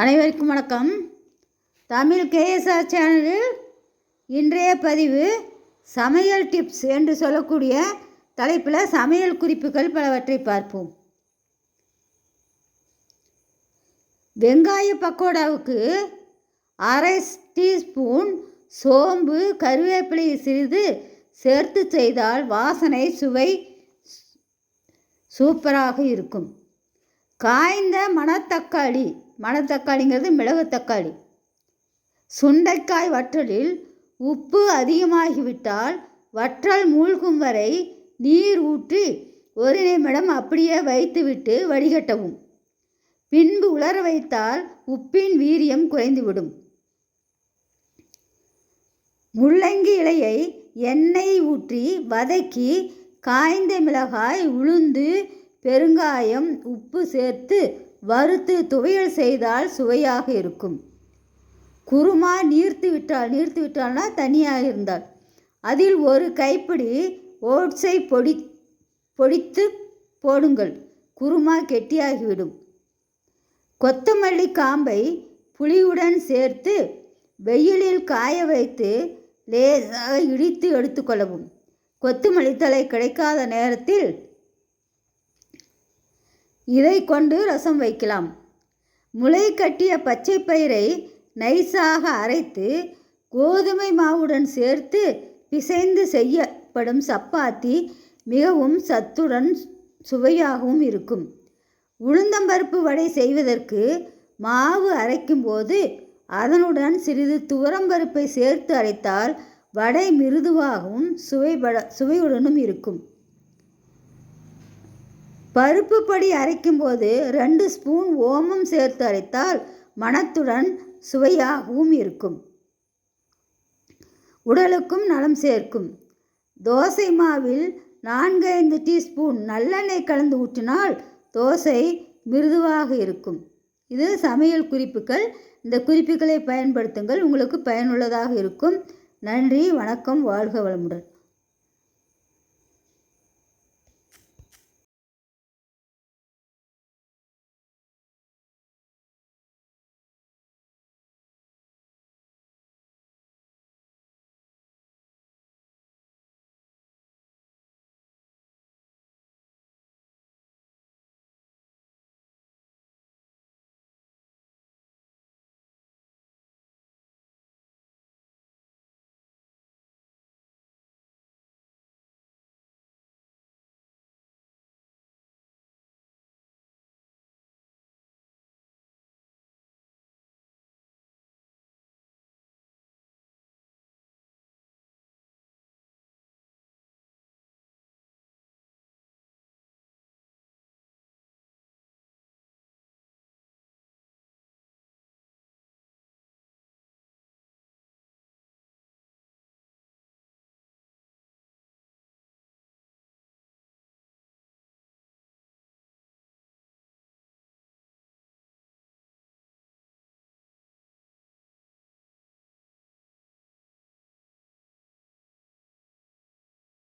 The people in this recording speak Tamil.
அனைவருக்கும் வணக்கம். தமிழ் கேஎஸ்ஆர் சேனலில் இன்றைய பதிவு சமையல் டிப்ஸ் என்று சொல்லக்கூடிய தலைப்பில் சமையல் குறிப்புகள் பலவற்றை பார்ப்போம். வெங்காய பக்கோடாவுக்கு அரை டீஸ்பூன் சோம்பு கருவேப்பிலை சிறிது சேர்த்து செய்தால் வாசனை சுவை சூப்பராக இருக்கும். காய்ந்த மணத்தக்காளி மணத்தக்காளிங்கிறது மிளகு தக்காளி. சுண்டைக்காய் வற்றலில் உப்பு அதிகமாகிவிட்டால் வற்றல் மூழ்கும் வரை நீர் ஊற்றி ஒரு நிமிடம் அப்படியே வைத்துவிட்டு வடிகட்டவும். பின்பு உலர வைத்தால் உப்பின் வீரியம் குறைந்துவிடும். முள்ளங்கி இலையை எண்ணெய் ஊற்றி வதக்கி காய்ந்த மிளகாய் உளுந்து பெருங்காயம் உப்பு சேர்த்து வறுத்து துவையல் செய்தால் சுவையாக இருக்கும். குருமா நீர்த்து விட்டால் நீர்த்து விட்டால்னா தனியாக இருந்தால் அதில் ஒரு கைப்பிடி ஓட்ஸை பொடி பொடித்து போடுங்கள். குருமா கெட்டியாகிவிடும். கொத்தமல்லி காம்பை புளியுடன் சேர்த்து வெயிலில் காய வைத்து லேசாக இடித்து எடுத்துக்கொள்ளவும் கொத்தமல்லி தலை கிடைக்காத நேரத்தில் இதை கொண்டு ரசம் வைக்கலாம். முளை கட்டிய பச்சை பயிரை நைஸாக அரைத்து கோதுமை மாவுடன் சேர்த்து பிசைந்து செய்யப்படும் சப்பாத்தி மிகவும் சத்துடன் சுவையாகவும் இருக்கும். உளுந்தம்பருப்பு வடை செய்வதற்கு மாவு அரைக்கும்போது அதனுடன் சிறிது துவரம்பருப்பை சேர்த்து அரைத்தால் வடை மிருதுவாகவும் சுவைபட சுவையுடனும் இருக்கும். பருப்பு படி அரைக்கும்போது ரெண்டு ஸ்பூன் ஓமம் சேர்த்து அரைத்தால் மனத்துடன் சுவையாகவும் இருக்கும். உடலுக்கும் நலம் சேர்க்கும். தோசை மாவில் நான்கைந்து டீஸ்பூன் நல்லெண்ணெய் கலந்து ஊற்றினால் தோசை மிருதுவாக இருக்கும். இது சமையல் குறிப்புகள். இந்த குறிப்புகளை பயன்படுத்துங்கள். உங்களுக்கு பயனுள்ளதாக இருக்கும். நன்றி வணக்கம் வாழ்க வளமுடன்.